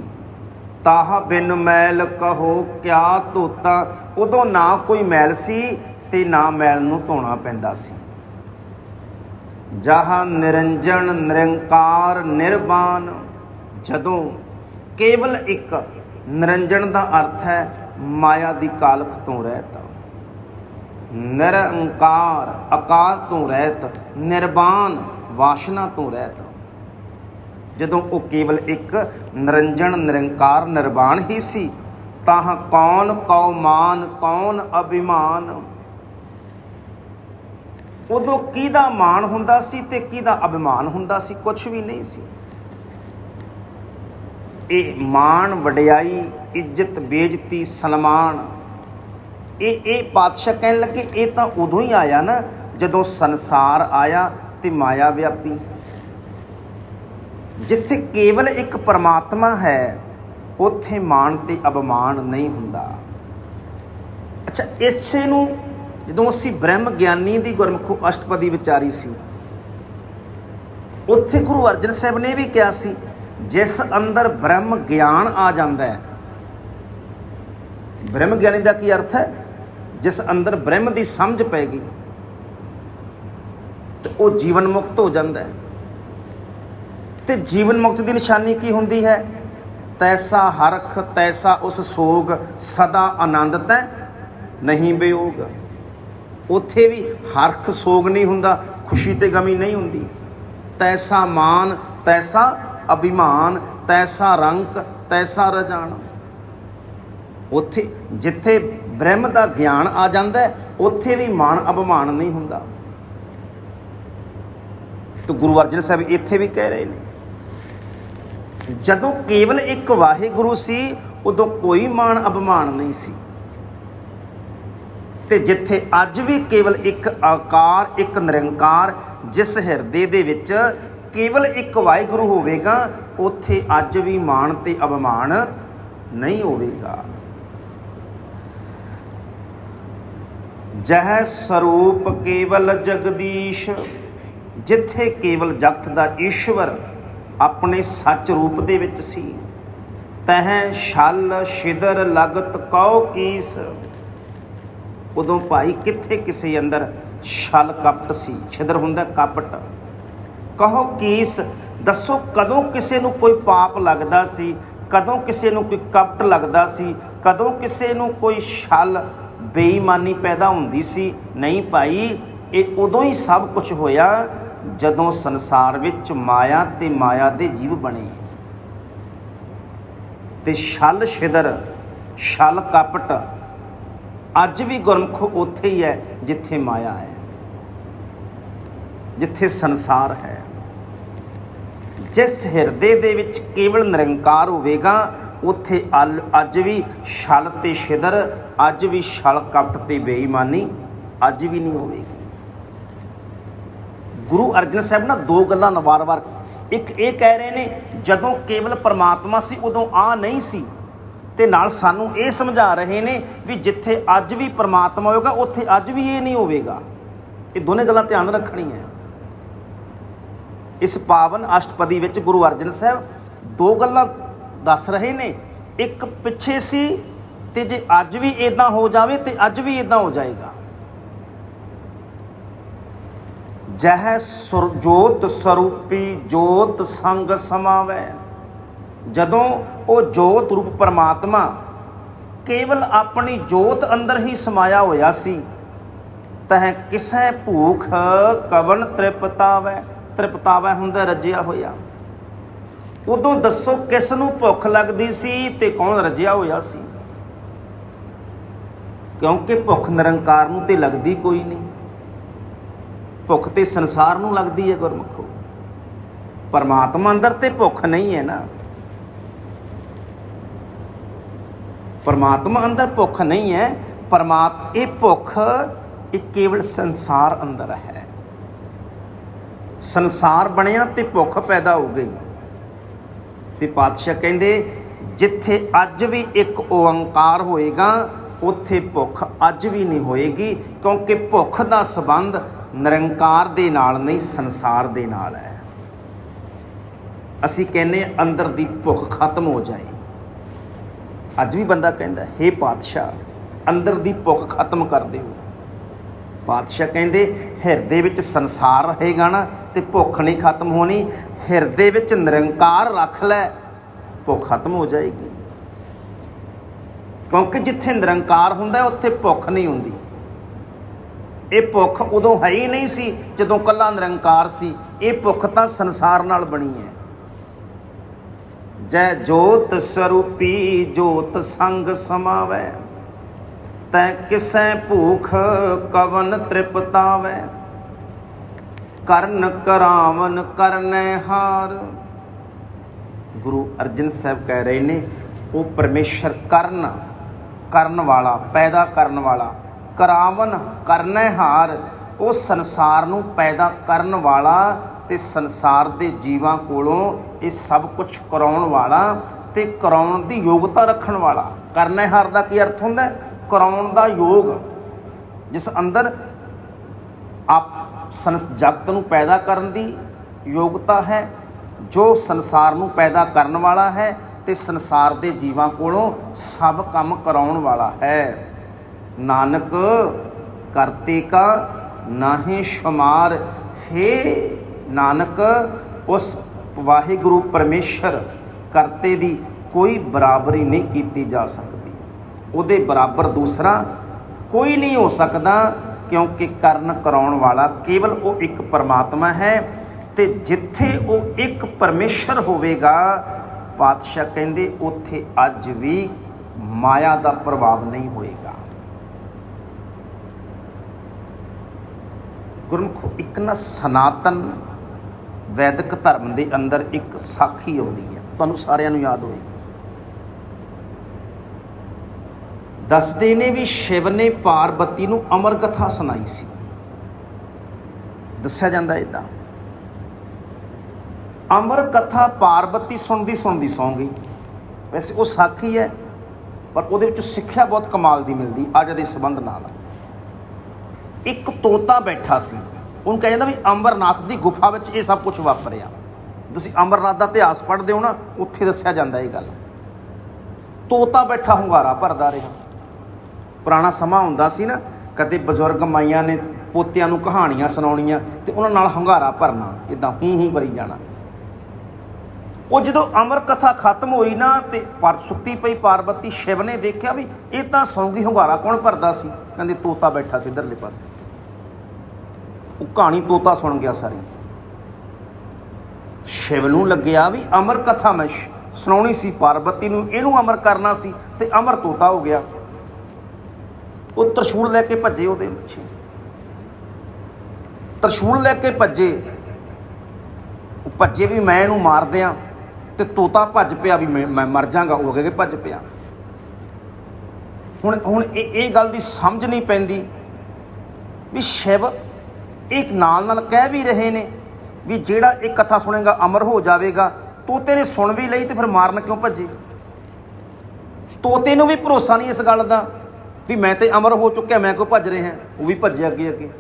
ਤਾਹ ਬਿਨ ਮੈਲ ਕਹੋ, ਕਿਆ ਧੋਤਾ ਉਦੋਂ ਨਾ ਕੋਈ ਮੈਲ ਸੀ ਤੇ ਨਾ ਮੈਲ ਨੂੰ ਧੋਣਾ ਪੈਂਦਾ ਸੀ। ਜਹਾਂ ਨਿਰੰਜਨ ਨਿਰੰਕਾਰ ਨਿਰਵਾਨ ਜਦੋਂ ਕੇਵਲ ਇੱਕ ਨਿਰੰਜਨ ਦਾ ਅਰਥ ਹੈ ਮਾਇਆ ਦੀ ਕਾਲਖ ਤੋਂ ਰਹਿਤ। ਨਿਰੰਕਾਰ ਅਕਾਲ ਤੋਂ ਰਹਿਤ ਨਿਰਵਾਨ ਵਾਸ਼ਨਾ ਤੋਂ ਰਹਿਤ ਜਦੋਂ ਉਹ ਕੇਵਲ ਇੱਕ ਨਿਰੰਜਨ ਨਿਰੰਕਾਰ, ਨਿਰਵਾਣ ਹੀ ਸੀ, ਤਾਂ ਕੌਣ ਕੌਮਾਨ, ਕੌਣ ਅਭਿਮਾਨ? ਉਦੋਂ ਕਿਹਦਾ ਮਾਣ ਹੁੰਦਾ ਸੀ ਤੇ ਕਿਹਦਾ ਅਭਿਮਾਨ ਹੁੰਦਾ ਸੀ? ਕੁਝ ਵੀ ਨਹੀਂ ਸੀ। ਇਹ ਮਾਣ, ਵਡਿਆਈ, ਇੱਜ਼ਤ, ਬੇਇੱਜ਼ਤੀ, ਸਨਮਾਨ, ਇਹ ਇਹ ਪਾਤਸ਼ਾਹ ਕਹਿਣ ਲੱਗੇ, ਇਹ ਤਾਂ ਉਦੋਂ ਹੀ ਆਇਆ ਨਾ, ਜਦੋਂ ਸੰਸਾਰ ਆਇਆ ਤੇ ਮਾਇਆ ਵਿਆਪੀ। ਜਿੱਥੇ ਕੇਵਲ ਇੱਕ ਪਰਮਾਤਮਾ ਹੈ, ਉੱਥੇ ਮਾਣ ਤੇ ਅਪਮਾਨ ਨਹੀਂ ਹੁੰਦਾ। ਅੱਛਾ, ਇਸੇ ਨੂੰ ਜਦੋਂ ਅਸੀਂ ਬ੍ਰਹਮ ਗਿਆਨੀ ਦੀ ਗੁਰਮੁਖੋ ਅਸ਼ਟਪਦੀ ਵਿਚਾਰੀ ਸੀ, ਉੱਥੇ ਗੁਰੂ ਅਰਜਨ ਸਾਹਿਬ ਨੇ ਵੀ ਕਿਹਾ ਸੀ, ਜਿਸ ਅੰਦਰ ਬ੍ਰਹਮ ਗਿਆਨ ਆ ਜਾਂਦਾ ਹੈ ਬ੍ਰਹਮ ਗਿਆਨੀ ਦਾ ਕੀ ਅਰਥ ਹੈ? ਜਿਸ ਅੰਦਰ ਬ੍ਰਹਮ ਦੀ ਸਮਝ ਪੈ ਗਈ। ਤੇ ਉਹ ਜੀਵਨ ਮੁਕਤ ਹੋ ਜਾਂਦਾ ਹੈ। ਤੇ ਜੀਵਨ ਮੁਕਤ ਦੀ ਨਿਸ਼ਾਨੀ ਕੀ ਹੁੰਦੀ ਹੈ? ਤੈਸਾ ਹਰਖ, ਤੈਸਾ ਉਸ ਸੋਗ, ਸਦਾ ਆਨੰਦ ਹੈ, ਨਹੀਂ ਬਿਯੋਗ। ਉੱਥੇ ਵੀ ਹਰਖ ਸੋਗ ਨਹੀਂ ਹੁੰਦਾ, ਖੁਸ਼ੀ ਤੇ ਗਮੀ ਨਹੀਂ ਹੁੰਦੀ। ਤੈਸਾ ਮਾਨ, ਤੈਸਾ ਅਭਿਮਾਨ, ਤੈਸਾ ਰੰਕ ਤੈਸਾ ਰਜਾਨ। ਉੱਥੇ ਜਿੱਥੇ ਬ੍ਰਹਮ ਦਾ ਗਿਆਨ ਆ ਜਾਂਦਾ ਹੈ, ਉੱਥੇ ਵੀ ਮਾਨ ਅਭਿਮਾਨ ਨਹੀਂ ਹੁੰਦਾ। ਤੇ ਗੁਰੂ ਅਰਜਨ ਸਾਹਿਬ ਇੱਥੇ ਵੀ ਕਹਿ ਰਹੇ ਨੇ। ਜਦੋਂ ਕੇਵਲ ਇੱਕ ਵਾਹਿਗੁਰੂ ਸੀ, ਉਦੋਂ ਕੋਈ ਮਾਣ ਅਭਿਮਾਨ ਨਹੀਂ ਸੀ। ਤੇ ਜਿੱਥੇ ਅੱਜ ਵੀ ਕੇਵਲ ਇੱਕ ਆਕਾਰ, ਇੱਕ ਨਿਰੰਕਾਰ ਜਿਸ ਹਿਰਦੇ ਦੇ ਵਿੱਚ ਕੇਵਲ ਇੱਕ ਵਾਹਿਗੁਰੂ ਹੋਵੇਗਾ, ਉੱਥੇ ਅੱਜ ਵੀ ਮਾਣ ਤੇ ਅਪਮਾਨ ਨਹੀਂ ਹੋਵੇਗਾ। ਜਹ ਸਰੂਪ ਕੇਵਲ ਜਗਦੀਸ਼ ਜਿੱਥੇ ਕੇਵਲ ਜਗਤ ਦਾ ਈਸ਼ਵਰ ਆਪਣੇ ਸੱਚ ਰੂਪ ਦੇ ਵਿੱਚ ਸੀ। ਤਹ ਛਲ ਛਿਦਰ ਲਗਤ ਕਉ ਕੀਸ। ਉਦੋਂ ਭਾਈ ਕਿੱਥੇ ਕਿਸੇ ਅੰਦਰ ਛਲ ਕਪਟ ਸੀ? ਛਿਦਰ ਹੁੰਦਾ ਕਪਟ। ਕਹੋ ਕੀਸ, ਦੱਸੋ ਕਦੋਂ ਕਿਸੇ ਨੂੰ ਕੋਈ ਪਾਪ ਲੱਗਦਾ ਸੀ? ਕਦੋਂ ਕਿਸੇ ਨੂੰ ਕੋਈ ਕਪਟ ਲੱਗਦਾ ਸੀ? ਕਦੋਂ ਕਿਸੇ ਨੂੰ ਕੋਈ ਛਲ ਬੇਈਮਾਨੀ ਪੈਦਾ ਹੁੰਦੀ ਸੀ? ਨਹੀਂ ਭਾਈ, ਇਹ ਉਦੋਂ ਹੀ ਸਭ ਕੁਝ ਹੋਇਆ ਜਦੋਂ ਸੰਸਾਰ ਵਿੱਚ ਮਾਇਆ ਤੇ ਮਾਇਆ ਦੇ ਜੀਵ ਬਣੇ। ਤੇ ਛਲ ਛਿਦਰ, ਛਲ ਕਪਟ, ਅੱਜ ਵੀ ਗੁਰਮੁਖ ਉੱਥੇ ਹੀ ਹੈ ਜਿੱਥੇ ਮਾਇਆ ਹੈ, ਜਿੱਥੇ ਸੰਸਾਰ ਹੈ। ਜਿਸ ਹਿਰਦੇ ਦੇ ਵਿੱਚ ਕੇਵਲ ਨਿਰੰਕਾਰ ਹੋਵੇਗਾ, ਉੱਥੇ ਅਲ- ਅੱਜ ਵੀ ਛਲ ਤੇ ਛਿਦਰ, ਅੱਜ ਵੀ ਛਲ ਕਪਟ ਤੇ ਬੇਈਮਾਨੀ, ਅੱਜ ਵੀ ਨਹੀਂ ਹੋਵੇਗੀ। ਗੁਰੂ ਅਰਜਨ ਸਾਹਿਬ ਨਾ ਦੋ ਗੱਲਾਂ ਨਾ ਵਾਰ-ਵਾਰ ਇੱਕ ਇਹ ਕਹਿ ਰਹੇ ਨੇ, ਜਦੋਂ ਕੇਵਲ ਪਰਮਾਤਮਾ ਸੀ, ਉਦੋਂ ਆ ਨਹੀਂ ਸੀ। ਤੇ ਨਾਲ ਸਾਨੂੰ ਇਹ ਸਮਝਾ ਰਹੇ ਨੇ ਵੀ ਜਿੱਥੇ ਅੱਜ ਵੀ ਪਰਮਾਤਮਾ ਹੋਵੇਗਾ ਉੱਥੇ ਅੱਜ ਵੀ ਇਹ ਨਹੀਂ ਹੋਵੇਗਾ। ਇਹ ਦੋਨੇ ਗੱਲਾਂ ਧਿਆਨ ਰੱਖਣੀਆਂ ਇਸ ਪਾਵਨ ਅਸ਼ਟਪਦੀ ਵਿੱਚ ਗੁਰੂ ਅਰਜਨ ਸਾਹਿਬ ਦੋ ਗੱਲਾਂ ਦੱਸ ਰਹੇ ਨੇ। ਇੱਕ ਪਿੱਛੇ ਸੀ ਤੇ ਜੇ ਅੱਜ ਵੀ ਇਦਾਂ ਹੋ ਜਾਵੇ ਤੇ ਅੱਜ ਵੀ ਇਦਾਂ ਹੋ ਜਾਏਗਾ। ਜਹ ਸੁਰ ਜੋਤ ਸਰੂਪੀ ਜੋਤ ਸੰਗ ਸਮਾਵੈ। ਜਦੋਂ ਉਹ ਜੋਤ ਰੂਪ ਪਰਮਾਤਮਾ ਕੇਵਲ ਆਪਣੀ ਜੋਤ ਅੰਦਰ ਹੀ ਸਮਾਇਆ ਹੋਇਆ ਸੀ, ਤਹ ਕਿਸੈ ਭੂਖ ਕਵਨ ਤ੍ਰਿਪਤਾਵੈ। ਤ੍ਰਿਪਤਾਵੈ ਹੁੰਦਾ ਰੱਜਿਆ ਹੋਇਆ। ਉਦੋਂ ਦੱਸੋ ਕਿਸ ਨੂੰ ਭੁੱਖ ਲੱਗਦੀ ਸੀ ਤੇ ਕੌਣ ਰੱਜਿਆ ਹੋਇਆ ਸੀ? ਕਿਉਂਕਿ ਭੁੱਖ ਨਿਰੰਕਾਰ ਨੂੰ ਤੇ ਲੱਗਦੀ ਕੋਈ ਨਹੀਂ। ਭੁੱਖ ਤੇ ਸੰਸਾਰ ਨੂੰ ਲੱਗਦੀ ਹੈ ਗੁਰਮੁਖੋ। ਪਰਮਾਤਮਾ ਅੰਦਰ ਤੇ ਭੁੱਖ ਨਹੀਂ ਹੈ ਨਾ। ਪਰਮਾਤਮਾ ਅੰਦਰ ਭੁੱਖ ਨਹੀਂ ਹੈ, ਪਰਮਾਤ, ਇਹ ਭੁੱਖ ਇਹ ਕੇਵਲ ਸੰਸਾਰ ਅੰਦਰ ਹੈ। ਸੰਸਾਰ ਬਣਿਆ ਤੇ ਭੁੱਖ ਪੈਦਾ ਹੋ ਗਈ। ਤੇ ਪਾਤਸ਼ਾਹ ਕਹਿੰਦੇ, ਜਿੱਥੇ ਅੱਜ ਵੀ ਇੱਕ ਓੰਕਾਰ ਹੋਏਗਾ, ਉੱਥੇ ਭੁੱਖ ਅੱਜ ਵੀ ਨਹੀਂ ਹੋਏਗੀ, ਕਿਉਂਕਿ ਭੁੱਖ ਦਾ ਸਬੰਧ ਨਿਰੰਕਾਰ ਦੇ ਨਾਲ ਨਹੀਂ, ਸੰਸਾਰ ਦੇ ਨਾਲ ਹੈ। ਅਸੀਂ ਕਹਿੰਨੇ ਅੰਦਰ ਦੀ ਭੁੱਖ ਖਤਮ ਹੋ ਜਾਏ। ਅੱਜ ਵੀ ਬੰਦਾ ਕਹਿੰਦਾ, ਹੇ ਪਾਤਸ਼ਾਹ, ਅੰਦਰ ਦੀ ਭੁੱਖ ਖਤਮ ਕਰ ਦਿਓ। ਪਾਤਸ਼ਾਹ ਕਹਿੰਦੇ, ਹਿਰਦੇ ਵਿੱਚ ਸੰਸਾਰ ਰਹੇਗਾ ਨਾ ਤੇ ਭੁੱਖ ਨਹੀਂ ਖਤਮ ਹੋਣੀ। ਹਿਰਦੇ ਵਿੱਚ ਨਿਰੰਕਾਰ ਰੱਖ ਲੈ, ਭੁੱਖ ਖਤਮ ਹੋ ਜਾਏਗੀ। ਕਿਉਂਕਿ ਜਿੱਥੇ ਨਿਰੰਕਾਰ ਹੁੰਦਾ, ਉੱਥੇ ਭੁੱਖ ਨਹੀਂ ਹੁੰਦੀ। ਇਹ ਭੁੱਖ ਉਦੋਂ ਹੈ ਹੀ ਨਹੀਂ ਸੀ ਜਦੋਂ ਕੱਲਾ ਨਿਰੰਕਾਰ ਸੀ। ਇਹ ਭੁੱਖ ਤਾਂ ਸੰਸਾਰ ਨਾਲ ਬਣੀ ਹੈ। ਜੈ ਜੋਤ ਸਰੂਪੀ ਜੋਤ ਸੰਗ ਸਮਾਵੈ, ਤੈ ਕਿਸੈ ਭੂਖ ਕਵਨ ਤ੍ਰਿਪਤਾਵੈ। ਕਰਨ ਕਰਾਵਨ ਕਰਨੈ ਹਾਰ। ਗੁਰੂ ਅਰਜਨ ਸਾਹਿਬ ਕਹਿ ਰਹੇ ਨੇ, ਉਹ ਪਰਮੇਸ਼ਰ ਕਰਨ ਕਰਨ ਵਾਲਾ, ਪੈਦਾ ਕਰਨ ਵਾਲਾ ਕਰਾਵਨ ਕਰਨੈ ਹਾਰ, ਉਹ ਸੰਸਾਰ ਨੂੰ ਪੈਦਾ ਕਰਨ ਵਾਲਾ ਤੇ ਸੰਸਾਰ ਦੇ ਜੀਵਾਂ ਕੋਲੋਂ ਇਹ ਸਭ ਕੁਝ ਕਰਾਉਣ ਵਾਲਾ ਤੇ ਕਰਾਉਣ ਦੀ ਯੋਗਤਾ ਰੱਖਣ ਵਾਲਾ ਕਰਨੈ ਹਾਰ ਦਾ ਕੀ ਅਰਥ ਹੁੰਦਾ ਹੈ? ਕਰਾਉਣ ਦਾ ਯੋਗ, ਜਿਸ ਅੰਦਰ ਆਪ ਸੰਸ, ਜਗਤ ਨੂੰ ਪੈਦਾ ਕਰਨ ਦੀ ਯੋਗਤਾ ਹੈ, ਜੋ ਸੰਸਾਰ ਨੂੰ ਪੈਦਾ ਕਰਨ ਵਾਲਾ ਹੈ ਤੇ ਸੰਸਾਰ ਦੇ ਜੀਵਾਂ ਕੋਲੋਂ ਸਭ ਕੰਮ ਕਰਾਉਣ ਵਾਲਾ ਹੈ ਨਾਨਕ ਕਰਤੇ ਕਾ ਨਾਹੀ ਸ਼ੁਮਾਰ, ਹੈ ਨਾਨਕ, ਉਸ ਵਾਹਿਗੁਰੂ ਪਰਮੇਸ਼ਰ, ਕਰਤੇ ਦੀ ਕੋਈ ਬਰਾਬਰੀ ਨਹੀਂ ਕੀਤੀ ਜਾ ਸਕਦੀ। ਉਹਦੇ ਬਰਾਬਰ ਦੂਸਰਾ ਕੋਈ ਨਹੀਂ ਹੋ ਸਕਦਾ, ਕਿਉਂਕਿ ਕਰਨ ਕਰਾਉਣ ਵਾਲਾ ਕੇਵਲ ਉਹ ਇੱਕ ਪਰਮਾਤਮਾ ਹੈ ਤੇ ਜਿੱਥੇ ਉਹ ਇੱਕ ਪਰਮੇਸ਼ਰ ਹੋਵੇਗਾ, ਪਾਤਸ਼ਾਹ ਕਹਿੰਦੇ, ਉੱਥੇ ਅੱਜ ਵੀ ਮਾਇਆ ਦਾ ਪ੍ਰਭਾਵ ਨਹੀਂ ਹੋਏਗਾ। ਗੁਰਮੁਖੋ ਇੱਕ ਨਾ ਸਨਾਤਨ ਵੈਦਿਕ ਧਰਮ ਦੇ ਅੰਦਰ ਇੱਕ ਸਾਖੀ ਆਉਂਦੀ ਹੈ। ਤੁਹਾਨੂੰ ਸਾਰਿਆਂ ਨੂੰ ਯਾਦ ਹੋਏਗੀ। ਦੱਸਦੇ ਨੇ ਵੀ ਸ਼ਿਵ ਨੇ ਪਾਰਬਤੀ ਨੂੰ ਅਮਰ ਕਥਾ ਸੁਣਾਈ ਸੀ। ਦੱਸਿਆ ਜਾਂਦਾ ਇਦਾਂ ਅਮਰ ਕਥਾ ਪਾਰਬਤੀ ਸੁਣਦੀ ਸੁਣਦੀ ਸੌਂ ਗਈ ਵੈਸੇ ਉਹ ਸਾਖੀ ਹੈ, ਪਰ ਉਹਦੇ ਵਿੱਚ ਸਿੱਖਿਆ ਬਹੁਤ ਕਮਾਲ ਦੀ ਮਿਲਦੀ ਅੱਜ ਦੇ ਸੰਬੰਧ ਨਾਲ। ਇੱਕ ਤੋਤਾ ਬੈਠਾ ਸੀ। ਉਹਨੂੰ ਕਹਿੰਦਾ ਵੀ ਅੰਬਰਨਾਥ ਦੀ ਗੁਫਾ ਵਿੱਚ ਇਹ ਸਭ ਕੁਝ ਵਾਪਰਿਆ। ਤੁਸੀਂ ਅੰਬਰਨਾਥ ਦਾ ਇਤਿਹਾਸ ਪੜ੍ਹਦੇ ਹੋ ਨਾ, ਉੱਥੇ ਦੱਸਿਆ ਜਾਂਦਾ ਇਹ ਗੱਲ। ਤੋਤਾ ਬੈਠਾ ਹੁੰਗਾਰਾ ਭਰਦਾ ਰਿਹਾ। ਪੁਰਾਣਾ ਸਮਾਂ ਹੁੰਦਾ ਸੀ ਨਾ, ਕਦੇ ਬਜ਼ੁਰਗ ਮਾਈਆਂ ਨੇ ਪੋਤਿਆਂ ਨੂੰ ਕਹਾਣੀਆਂ ਸੁਣਾਉਣੀਆਂ ਤੇ ਉਹਨਾਂ ਨਾਲ ਹੁੰਗਾਰਾ ਭਰਨਾ ਇਦਾਂ ਹੂੰ ਹੂੰ ਕਰੀ ਜਾਣਾ। ਉਹ ਜਦੋਂ ਅਮਰ ਕਥਾ ਖਤਮ ਹੋਈ ਨਾ ਤੇ ਪਰ ਸੁੱਤੀ ਪਈ ਪਾਰਵਤੀ ਸ਼ਿਵ ਨੇ ਦੇਖਿਆ ਵੀ ਇਹ ਤਾਂ ਸੌਂਗੀ ਹੁੰਗਾਰਾ ਕੌਣ ਭਰਦਾ ਸੀ? ਕਹਿੰਦੇ ਤੋਤਾ ਬੈਠਾ ਸੀ ਇਧਰਲੇ ਪਾਸੇ। ਉਹ ਕਹਾਣੀ ਤੋਤਾ ਸੁਣ ਗਿਆ ਸਾਰੀ। ਸ਼ਿਵ ਨੂੰ ਲੱਗਿਆ ਵੀ ਅਮਰ ਕਥਾ ਮੈਂ ਸੁਣਾਉਣੀ ਸੀ ਪਾਰਵਤੀ ਨੂੰ ਇਹਨੂੰ ਅਮਰ ਕਰਨਾ ਸੀ ਤੇ ਅਮਰ ਤੋਤਾ ਹੋ ਗਿਆ। ਉਹ ਤਰਸ਼ੂਲ ਲੈ ਕੇ ਭੱਜੇ ਉਹਦੇ ਪਿੱਛੇ। ਤਰਸ਼ੂਲ ਲੈ ਕੇ ਭੱਜੇ। ਭੱਜੇ ਵੀ ਮੈਂ ਇਹਨੂੰ ਮਾਰ ਦਿਆਂ। ਤੇ ਤੋਤਾ ਭੱਜ ਪਿਆ ਵੀ ਮੈਂ ਮੈਂ ਮਰ ਜਾਗਾ, ਉਹ ਅੱਗੇ ਭੱਜ ਪਿਆ। ਹੁਣ ਹੁਣ ਇਹ ਇਹ ਗੱਲ ਦੀ ਸਮਝ ਨਹੀਂ ਪੈਂਦੀ ਵੀ ਸ਼ਿਵ ਇੱਕ ਨਾਲ ਨਾਲ ਕਹਿ ਵੀ ਰਹੇ ਨੇ ਵੀ ਜਿਹੜਾ ਇਹ ਕਥਾ ਸੁਣੇਗਾ, ਅਮਰ ਹੋ ਜਾਵੇਗਾ। ਤੋਤੇ ਨੇ ਸੁਣ ਵੀ ਲਈ ਤੇ ਫਿਰ ਮਾਰਨ ਕਿਉਂ ਭੱਜੇ? ਤੋਤੇ ਨੂੰ ਵੀ ਭਰੋਸਾ ਨਹੀਂ ਇਸ ਗੱਲ ਦਾ ਵੀ ਮੈਂ ਤੇ ਅਮਰ ਹੋ ਚੁੱਕਿਆ, ਮੈਂ ਕਿਉਂ ਭੱਜ ਰਿਹਾ ਉਹ ਵੀ ਭੱਜਿਆ ਅੱਗੇ ਅੱਗੇ।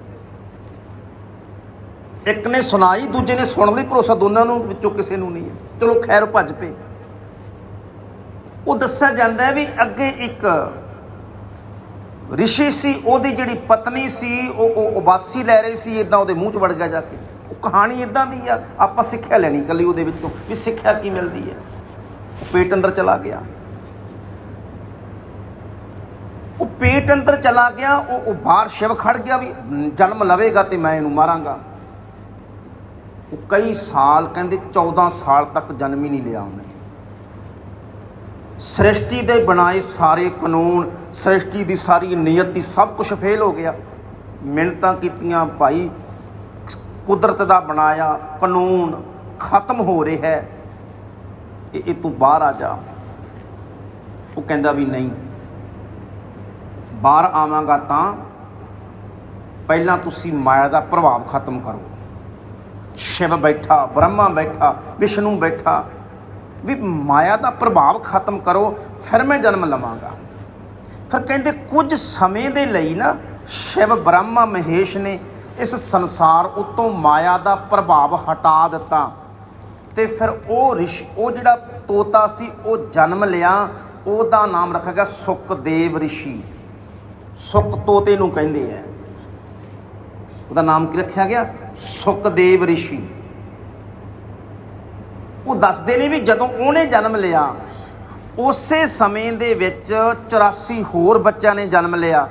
ਇੱਕ ਨੇ ਸੁਣਾਈ, ਦੂਜੇ ਨੇ ਸੁਣਨ ਲਈ ਭਰੋਸਾ, ਦੋਨਾਂ ਨੂੰ ਵਿੱਚੋਂ ਕਿਸੇ ਨੂੰ ਨਹੀਂ ਹੈ। ਚਲੋ ਖੈਰ ਭੱਜ ਪਏ। ਉਹ ਦੱਸਿਆ ਜਾਂਦਾ ਹੈ ਵੀ ਅੱਗੇ ਇੱਕ ਰਿਸ਼ੀ ਸੀ, ਉਹਦੀ ਜਿਹੜੀ ਪਤਨੀ ਸੀ, ਉਹ ਉਹ ਉਬਾਸੀ ਲੈ ਰਹੀ ਸੀ ਇਦਾਂ ਉਹਦੇ ਮੂੰਹ 'ਚ ਵੜ ਗਿਆ ਜਾ ਕੇ। ਉਹ ਕਹਾਣੀ ਇਦਾਂ ਦੀ ਆ, ਆਪਾਂ ਸਿੱਖਿਆ ਲੈਣੀ ਕੱਲੀ ਉਹਦੇ ਵਿੱਚੋਂ ਵੀ ਸਿੱਖਿਆ ਕੀ ਮਿਲਦੀ ਹੈ। ਉਹ ਪੇਟ ਅੰਦਰ ਚਲਾ ਗਿਆ। ਉਹ ਪੇਟ ਅੰਦਰ ਚਲਾ ਗਿਆ, ਉਹ ਉਹ ਬਾਹਰ ਸ਼ਿਵ ਖੜ ਗਿਆ ਵੀ ਜਨਮ ਲਵੇਗਾ ਤੇ ਮੈਂ ਇਹਨੂੰ ਮਾਰਾਂਗਾ। ਉਹ ਕਈ ਸਾਲ ਕਹਿੰਦੇ 14 ਸਾਲ ਤੱਕ ਜਨਮ ਹੀ ਨਹੀਂ ਲਿਆ ਉਹਨੇ। ਸ੍ਰਿਸ਼ਟੀ ਦੇ ਬਣਾਏ ਸਾਰੇ ਕਾਨੂੰਨ, ਸ੍ਰਿਸ਼ਟੀ ਦੀ ਸਾਰੀ ਨੀਅਤ ਦੀ ਸਭ ਕੁਝ ਫੇਲ ਹੋ ਗਿਆ। ਮਿਹਨਤਾਂ ਕੀਤੀਆਂ, ਭਾਈ, ਕੁਦਰਤ ਦਾ ਬਣਾਇਆ ਕਾਨੂੰਨ ਖਤਮ ਹੋ ਰਿਹਾ ਹੈ। ਇਹ ਤੂੰ ਬਾਹਰ ਆ ਜਾ। ਉਹ ਕਹਿੰਦਾ ਵੀ ਨਹੀਂ। ਬਾਹਰ ਆਵਾਂਗਾ ਤਾਂ ਪਹਿਲਾਂ ਤੁਸੀਂ ਮਾਇਆ ਦਾ ਪ੍ਰਭਾਵ ਖਤਮ ਕਰੋ। ਸ਼ਿਵ ਬੈਠਾ, ਬ੍ਰਹਮਾ ਬੈਠਾ, ਵਿਸ਼ਨੂੰ ਬੈਠਾ। ਵੀ ਮਾਇਆ ਦਾ ਪ੍ਰਭਾਵ ਖਤਮ ਕਰੋ, ਫਿਰ ਮੈਂ ਜਨਮ ਲਵਾਂਗਾ। ਫਿਰ ਕਹਿੰਦੇ ਕੁਝ ਸਮੇਂ ਦੇ ਲਈ ਨਾ ਸ਼ਿਵ, ਬ੍ਰਹਮਾ, ਮਹੇਸ਼ ਨੇ ਇਸ ਸੰਸਾਰ ਉਤੋਂ ਮਾਇਆ ਦਾ ਪ੍ਰਭਾਵ ਹਟਾ ਦਿੱਤਾ। ਤੇ ਫਿਰ ਉਹ ਰਿਸ਼, ਉਹ ਜਿਹੜਾ ਤੋਤਾ ਸੀ, ਉਹ ਜਨਮ ਲਿਆ। ਉਹਦਾ ਨਾਮ ਰੱਖਿਆ ਗਿਆ ਸੁਖਦੇਵ ਰਿਸ਼ੀ। ਸੁਖ ਤੋਤੇ ਨੂੰ ਕਹਿੰਦੇ ਆ। ਉਹਦਾ ਨਾਮ ਕੀ ਰੱਖਿਆ ਗਿਆ? ਸੁਖਦੇਵ ਰਿਸ਼ੀ। ਉਹ ਦੱਸਦੇ ਨੇ ਵੀ ਜਦੋਂ ਉਹਨੇ ਜਨਮ ਲਿਆ, ਉਸੇ ਸਮੇਂ ਦੇ ਵਿੱਚ 84 ਹੋਰ ਬੱਚਿਆਂ ਨੇ ਜਨਮ ਲਿਆ।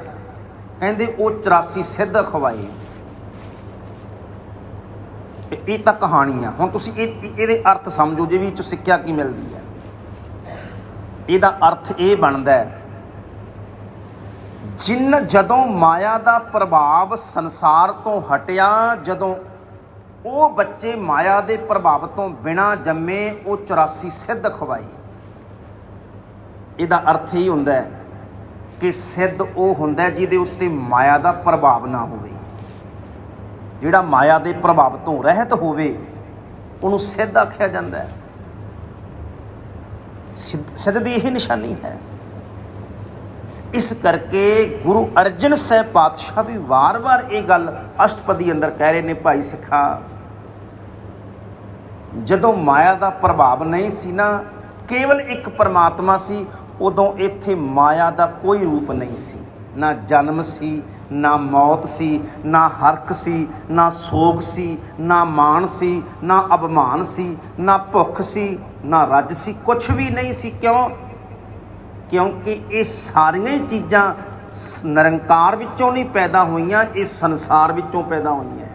ਕਹਿੰਦੇ ਉਹ 84 ਸਿੱਧ ਖਵਾਏ। ਇਹ ਤਾਂ ਕਹਾਣੀ ਆ ਹੁਣ ਤੁਸੀਂ ਇਹ ਇਹਦੇ ਅਰਥ ਸਮਝੋ ਜੇ ਵੀ ਇਹ ਚ ਸਿੱਖਿਆ ਕੀ ਮਿਲਦੀ ਹੈ। ਇਹਦਾ ਅਰਥ ਇਹ ਬਣਦਾ ਹੈ ਜਿਨ ਜਦੋਂ ਮਾਇਆ ਦਾ ਪ੍ਰਭਾਵ ਸੰਸਾਰ ਤੋਂ ਹਟਿਆ, ਜਦੋਂ ਉਹ ਬੱਚੇ ਮਾਇਆ ਦੇ ਪ੍ਰਭਾਵ ਤੋਂ ਬਿਨਾ ਜੰਮੇ, ਉਹ 84 ਸਿੱਧ ਖਵਾਈ। ਇਹਦਾ ਅਰਥ ਇਹ ਹੁੰਦਾ ਹੈ ਕਿ ਸਿੱਧ ਉਹ ਹੁੰਦਾ ਜਿਹਦੇ ਉੱਤੇ ਮਾਇਆ ਦਾ ਪ੍ਰਭਾਵ ਨਾ ਹੋਵੇ। ਜਿਹੜਾ ਮਾਇਆ ਦੇ ਪ੍ਰਭਾਵ ਤੋਂ ਰਹਿਤ ਹੋਵੇ, ਉਹਨੂੰ ਸਿੱਧ ਆਖਿਆ ਜਾਂਦਾ ਹੈ। ਸਿੱਧ ਸਿੱਧ ਦੀ ਇਹ ਨਿਸ਼ਾਨੀ ਹੈ। ਇਸ ਕਰਕੇ ਗੁਰੂ ਅਰਜਨ ਸਾਹਿਬ ਪਾਤਸ਼ਾਹ ਵੀ ਵਾਰ-ਵਾਰ ਇਹ ਗੱਲ ਅਸ਼ਟਪਦੀ ਅੰਦਰ ਕਹਿ ਰਹੇ ਨੇ, ਭਾਈ ਸਿੱਖਾ, ਜਦੋਂ ਮਾਇਆ ਦਾ ਪ੍ਰਭਾਵ ਨਹੀਂ ਸੀ ਨਾ, ਕੇਵਲ ਇੱਕ ਪਰਮਾਤਮਾ ਸੀ, ਉਦੋਂ ਇੱਥੇ ਮਾਇਆ ਦਾ ਕੋਈ ਰੂਪ ਨਹੀਂ ਸੀ। ਨਾ ਜਨਮ ਸੀ, ਨਾ ਮੌਤ ਸੀ, ਨਾ ਹਰਕ ਸੀ, ਨਾ ਸੋਗ ਸੀ, ਨਾ ਮਾਣ ਸੀ, ਨਾ ਅਭਿਮਾਨ ਸੀ, ਨਾ ਭੁੱਖ ਸੀ, ਨਾ ਰੱਜ ਸੀ ਕੁਝ ਵੀ ਨਹੀਂ ਸੀ। ਕਿਉਂ? ਕਿਉਂਕਿ ਇਹ ਸਾਰੀਆਂ ਹੀ ਚੀਜ਼ਾਂ ਸ- ਨਿਰੰਕਾਰ ਵਿੱਚੋਂ ਨਹੀਂ ਪੈਦਾ ਹੋਈਆਂ, ਇਹ ਸੰਸਾਰ ਵਿੱਚੋਂ ਪੈਦਾ ਹੋਈਆਂ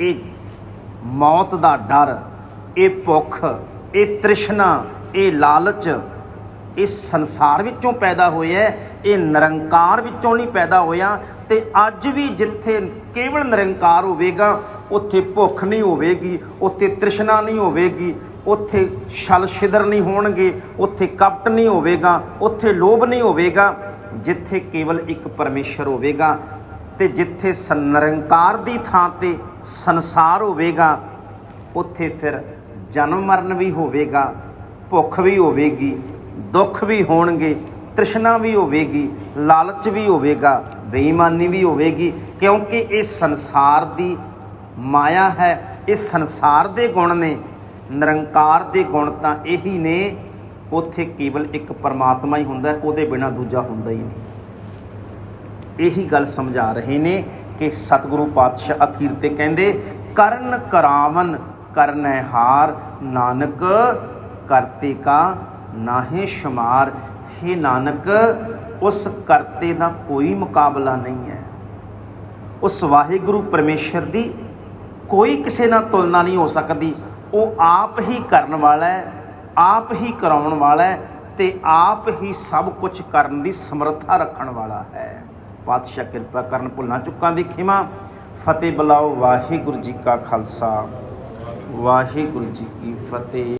ਇਹ ਮੌਤ ਦਾ ਡਰ, ਇਹ ਭੁੱਖ, ਇਹ ਤ੍ਰਿਸ਼ਨਾ, ਇਹ ਲਾਲਚ, ਇਹ ਸੰਸਾਰ ਵਿੱਚੋਂ ਪੈਦਾ ਹੋਇਆ ਇਹ ਨਿਰੰਕਾਰ ਵਿੱਚੋਂ ਨਹੀਂ ਪੈਦਾ ਹੋਇਆ ਤੇ ਅੱਜ ਵੀ ਜਿੱਥੇ ਕੇਵਲ ਨਿਰੰਕਾਰ ਹੋਵੇਗਾ, ਉੱਥੇ ਭੁੱਖ ਨਹੀਂ ਹੋਵੇਗੀ, ਉੱਥੇ ਤ੍ਰਿਸ਼ਨਾ ਨਹੀਂ ਹੋਵੇਗੀ ਉੱਥੇ ਛਲ ਛਿਦਰ ਨਹੀਂ ਹੋਣਗੇ, ਉੱਥੇ ਕਪਟ ਨਹੀਂ ਹੋਵੇਗਾ, ਉੱਥੇ ਲੋਭ ਨਹੀਂ ਹੋਵੇਗਾ, ਜਿੱਥੇ ਕੇਵਲ ਇੱਕ ਪਰਮੇਸ਼ਰ ਹੋਵੇਗਾ ਤੇ ਜਿੱਥੇ ਸੰਨਰੰਕਾਰ ਦੀ ਥਾਂ ਤੇ ਸੰਸਾਰ ਹੋਵੇਗਾ, ਉੱਥੇ ਫਿਰ ਜਨਮ ਮਰਨ ਵੀ ਹੋਵੇਗਾ, ਭੁੱਖ ਵੀ ਹੋਵੇਗੀ, ਦੁੱਖ ਵੀ ਹੋਣਗੇ, ਤ੍ਰਿਸ਼ਨਾ ਵੀ ਹੋਵੇਗੀ, ਲਾਲਚ ਵੀ ਹੋਵੇਗਾ, ਬੇਈਮਾਨੀ ਵੀ ਹੋਵੇਗੀ, ਕਿਉਂਕਿ ਇਹ ਸੰਸਾਰ ਦੀ ਮਾਇਆ ਹੈ, ਇਹ ਸੰਸਾਰ ਦੇ ਗੁਣ ਨੇ। ਨਿਰੰਕਾਰ ਦੇ ਗੁਣ ਤਾਂ ਇਹੀ ਨੇ, ਉੱਥੇ ਕੇਵਲ ਇੱਕ ਪਰਮਾਤਮਾ ਹੀ ਹੁੰਦਾ, ਉਹਦੇ ਬਿਨਾ ਦੂਜਾ ਹੁੰਦਾ ਹੀ ਨਹੀਂ। ਇਹੀ ਗੱਲ ਸਮਝਾ ਰਹੇ ਨੇ ਕਿ ਸਤਿਗੁਰੂ ਪਾਤਸ਼ਾਹ ਅਖੀਰ ਤੇ ਕਹਿੰਦੇ, ਕਰਨ ਕਰਾਵਨ ਕਰਨੈ ਹਾਰ, ਨਾਨਕ ਕਰਤੇ ਕਾ ਨਾਹੀ ਸ਼ੁਮਾਰ। हे ਨਾਨਕ, ਉਸ ਕਰਤੇ ਦਾ ਕੋਈ ਮੁਕਾਬਲਾ ਨਹੀਂ ਹੈ। ਉਸ ਵਾਹਿਗੁਰੂ ਪਰਮੇਸ਼ਰ ਦੀ ਕੋਈ ਕਿਸੇ ਨਾਲ ਤੁਲਨਾ ਨਹੀਂ ਹੋ ਸਕਦੀ। ਉਹ ਆਪ ਹੀ ਕਰਨ ਵਾਲਾ ਹੈ, ਆਪ ਹੀ ਕਰਾਉਣ ਵਾਲਾ ਹੈ ਤੇ ਆਪ ਹੀ ਸਭ ਕੁਝ ਕਰਨ ਦੀ ਸਮਰੱਥਾ ਰੱਖਣ ਵਾਲਾ ਹੈ। ਪਾਤਸ਼ਾਹ ਕਿਰਪਾ ਕਰਨ ਭੁੱਲਾਂ ਚੁੱਕਾਂ ਦੀ ਖਿਮਾ। ਫਤਿਹ ਬੁਲਾਓ, ਵਾਹਿਗੁਰੂ ਜੀ ਕਾ ਖਾਲਸਾ। ਵਾਹਿਗੁਰੂ ਜੀ ਕੀ ਫਤਿਹ।